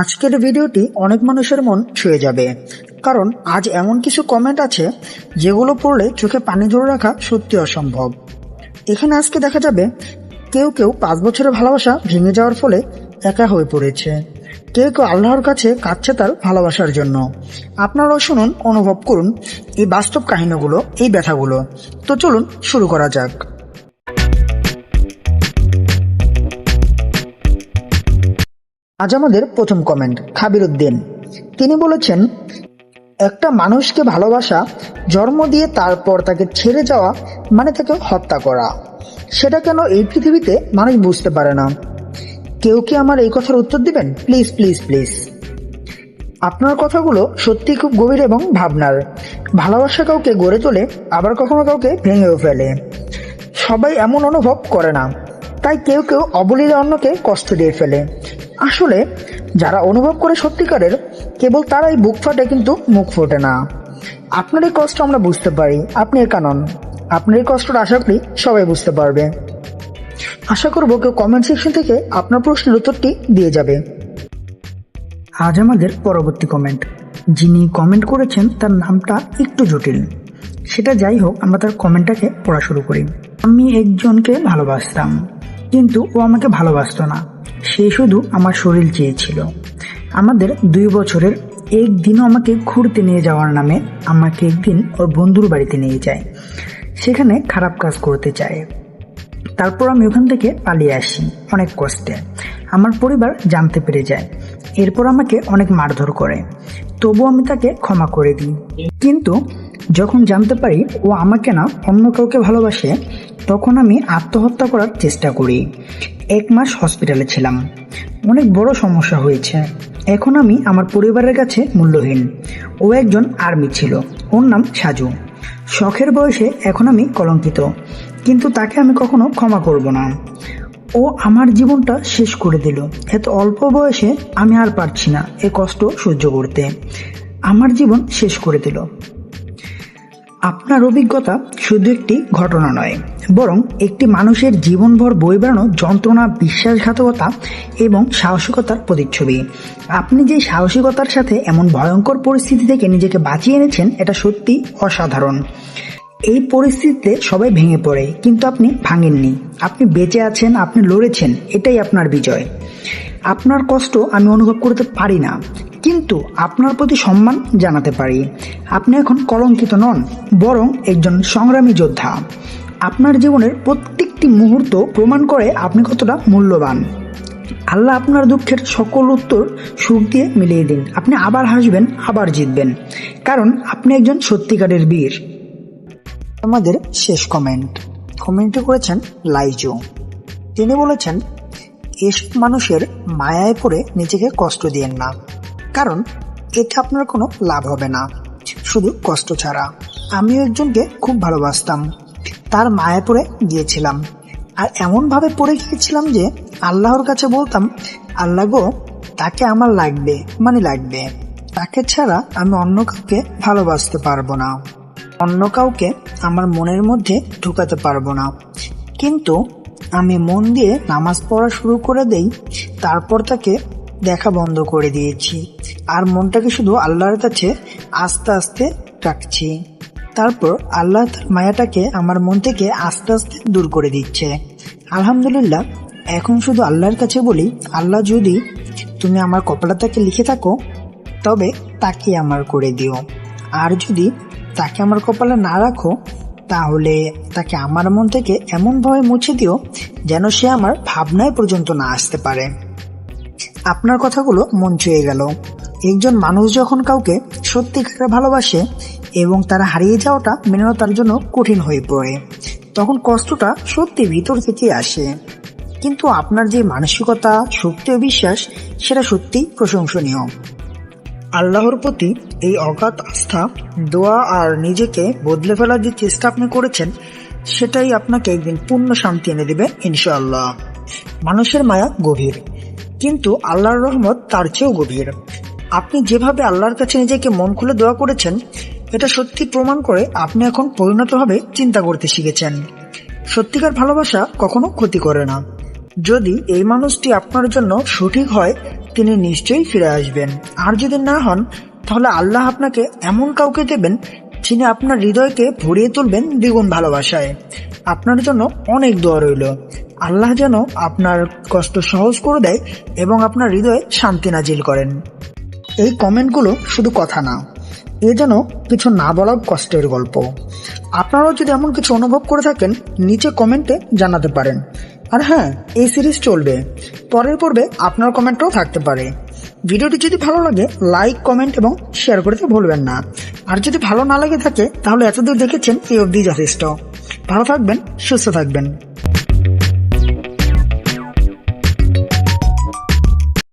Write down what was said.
আজকের ভিডিওটি অনেক মানুষের মন ছুঁয়ে যাবে। কারণ আজ এমন কিছু কমেন্ট আছে, যেগুলো পড়লে চোখে পানি ধরে রাখা সত্যি অসম্ভব। এখানে আজকে দেখা যাবে, কেউ কেউ পাঁচ বছরের ভালোবাসা ভেঙে যাওয়ার ফলে একা হয়ে পড়েছে। কেউ কেউ আল্লাহর কাছে কাঁদছে তার ভালোবাসার জন্য। আপনারাও শুনুন, অনুভব করুন এই বাস্তব কাহিনীগুলো, এই ব্যথাগুলো। তো চলুন, শুরু করা যাক। আজ আমাদের প্রথম কমেন্ট খাবির উদ্দিন। তিনি বলেছেন, একটা মানুষকে ভালোবাসা, জন্ম দিয়ে তারপর তাকে ছেড়ে যাওয়া মানে তাকে হত্যা করা। সেটা কেন এই পৃথিবীতে মানুষ বুঝতে পারে না? কেউ কি আমার এই কথার উত্তর দিবেন? প্লিজ প্লিজ প্লিজ আপনার কথাগুলো সত্যি খুব গভীর এবং ভাবনার। ভালোবাসা কাউকে গড়ে তোলে, আবার কখনো কাউকে ভেঙেও ফেলে। সবাই এমন অনুভব করে না। তাই কেউ কেউ অবলীলা অন্যকে কষ্ট দিয়ে ফেলে। আসলে যারা অনুভব করে সত্যিকারের, কেবল তারাই বুক ফাটে কিন্তু মুখ ফোটে না। আপনার এই কষ্ট আমরা বুঝতে পারি, আপনি একা নন আপনার এই কষ্টটা আশা করি সবাই বুঝতে পারবে। আশা করব কেউ কমেন্ট সেকশন থেকে আপনার প্রশ্নের উত্তরটি দিয়ে যাবে। আজ আমাদের পরবর্তী কমেন্ট যিনি কমেন্ট করেছেন, তার নামটা একটু জটিল। সেটা যাই হোক, আমরা তার কমেন্টটাকে পড়া শুরু করি। আমি একজনকে ভালোবাসতাম, কিন্তু ও আমাকে ভালোবাসতো না। সে শুধু আমার শরীর চেয়েছিল। আমাদের দুই বছরের একদিনও আমাকে ঘুরতে নিয়ে যাওয়ার নামে আমাকে একদিন ওর বন্ধুর বাড়িতে নিয়ে যায়। সেখানে খারাপ কাজ করতে চায়। তারপর আমি ওখান থেকে পালিয়ে আসি অনেক কষ্টে। আমার পরিবার জানতে পেরে যায়। এরপর আমাকে অনেক মারধর করে। তবু আমি তাকে ক্ষমা করে দিই। কিন্তু যখন জানতে পারি ও আমাকে না অন্য কাউকে ভালোবাসে, তখন আমি আত্মহত্যা করার চেষ্টা করি। এক মাস হসপিটালে ছিলাম। অনেক বড় সমস্যা হয়েছে। এখন আমি আমার পরিবারের কাছে মূল্যহীন। ও একজন আর্মি ছিল। ওর নাম সাজু। শখের বয়সে এখন আমি কলঙ্কিত। কিন্তু তাকে আমি কখনো ক্ষমা করব না। ও আমার জীবনটা শেষ করে দিল। এত অল্প বয়সে আমি আর পারছি না এ কষ্ট সহ্য করতে। আমার জীবন শেষ করে দিল। আপনার অভিজ্ঞতা শুধু একটি ঘটনা নয়, বরং একটি মানুষের জীবনভর বই বেড়ানো যন্ত্রণা, বিশ্বাসঘাতকতা এবং সাহসিকতার প্রতিচ্ছবি। আপনি যে সাহসিকতার সাথে এমন ভয়ঙ্কর পরিস্থিতি থেকে নিজেকে বাঁচিয়ে এনেছেন, এটা সত্যি অসাধারণ। এই পরিস্থিতিতে সবাই ভেঙে পড়ে, কিন্তু আপনি ভাঙেননি। আপনি বেঁচে আছেন, আপনি লড়েছেন, এটাই আপনার বিজয়। আপনার কষ্ট আমি অনুভব করতে পারি না। কিন্তু আপনার প্রতি সম্মান জানাতে পারি। আপনি এখন কলঙ্কিত নন, বরং একজন সংগ্রামী যোদ্ধা। আপনার জীবনের প্রত্যেকটি মুহূর্ত প্রমাণ করে আপনি কতটা মূল্যবান। আল্লাহ আপনার দুঃখের সকল উত্তর সুখ দিয়ে মিলিয়ে দিন। আপনি আবার হাসবেন, আবার জিতবেন। কারণ আপনি একজন সত্যিকারের বীর। আমাদের শেষ কমেন্ট কমেন্টটি করেছেন লাইজো। তিনি বলেছেন, এসব মানুষের মায়ায় পড়ে নিজেকে কষ্ট দিয়েন না। কারণ এতে আপনার কোনো লাভ হবে না। শুধু কষ্ট ছাড়া। আমি একজনকে খুব ভালোবাসতাম। তার মায়ায় পড়ে গিয়েছিলাম। আর এমনভাবে পড়ে গিয়েছিলাম যে আল্লাহর কাছে বলতাম, আল্লাহ গো, তাকে আমার লাগবে মানে লাগবে। তাকে ছাড়া আমি অন্য কাউকে ভালোবাসতে পারব না। অন্য কাউকে আমার মনের মধ্যে ঢুকাতে পারব না। কিন্তু আমি মন দিয়ে নামাজ পড়া শুরু করে দেই, তারপর তাকে দেখা বন্ধ করে দিয়েছি। আর মনটাকে শুধু আল্লাহর কাছে আস্তে আস্তে রাখছি। তারপর আল্লাহ তার মায়াটাকে আমার মন থেকে আস্তে আস্তে দূর করে দিচ্ছে। আলহামদুলিল্লাহ, এখন শুধু আল্লাহর কাছে বলি, আল্লাহ যদি তুমি আমার কপালটাকে লিখে থাকো, তবে তাকে আমার করে দিও। আর যদি তাকে আমার কপালে না রাখো, তাহলে তাকে আমার মন থেকে এমনভাবে মুছে দিও যেন সে আমার ভাবনায় পর্যন্ত না আসতে পারে। আপনার কথাগুলো মন ছুঁয়ে গেল। একজন মানুষ যখন কাউকে সত্যিকারে ভালোবাসে এবং তারা হারিয়ে যাওয়াটা মেনে তার জন্য কঠিন হয়ে পড়ে, তখন কষ্টটা সত্যি ভিতর থেকে আসে। কিন্তু আপনার যে মানসিকতা, শক্তি ও বিশ্বাস, সেটা সত্যিই প্রশংসনীয়। আল্লাহর প্রতি এই অগাধ আস্থা, দোয়া আর নিজেকে বদলে ফেলার যে চেষ্টা আপনি করেছেন, সেটাই আপনাকে একদিন পূর্ণ শান্তি এনে দেবে, ইনশাআল্লাহ। মানুষের মায়া গভীর। কিন্তু আল্লাহর রহমত তার চেয়েও গভীর। আপনি যেভাবে আল্লাহর কাছে নিজেকে মন খুলে দোয়া করেছেন, এটা সত্যি প্রমাণ করে আপনি এখন পরিণতভাবে চিন্তা করতে শিখেছেন। সত্যিকার ভালোবাসা কখনো ক্ষতি করে না। যদি এই মানুষটি আপনার জন্য সঠিক হয়, তিনি নিশ্চয়ই ফিরে আসবেন। আর যদি না হন, তাহলে আল্লাহ আপনাকে এমন কাউকে দেবেন, যিনি আপনার হৃদয়কে ভরিয়ে তুলবেন দ্বিগুণ ভালোবাসায়। আপনার জন্য অনেক দোয়া রইল। আল্লাহ যেন আপনার কষ্ট সহজ করে দেয় এবং আপনার হৃদয়ে শান্তি নাজিল করেন। এই কমেন্টগুলো শুধু কথা না, এ যেন কিছু না বলা কষ্টের গল্প। আপনারাও যদি এমন কিছু অনুভব করে থাকেন, নিচে কমেন্টে জানাতে পারেন। আর হ্যাঁ এই সিরিজ চলবে। পরের পর্বে আপনার কমেন্টও থাকতে পারে। ভিডিওটি যদি ভালো লাগে, লাইক, কমেন্ট এবং শেয়ার করতে ভুলবেন না। আর যদি ভালো না লাগে থাকে, তাহলে এতদূর দেখেছেন এই অবধি যথেষ্ট। ভালো থাকবেন, সুস্থ থাকবেন।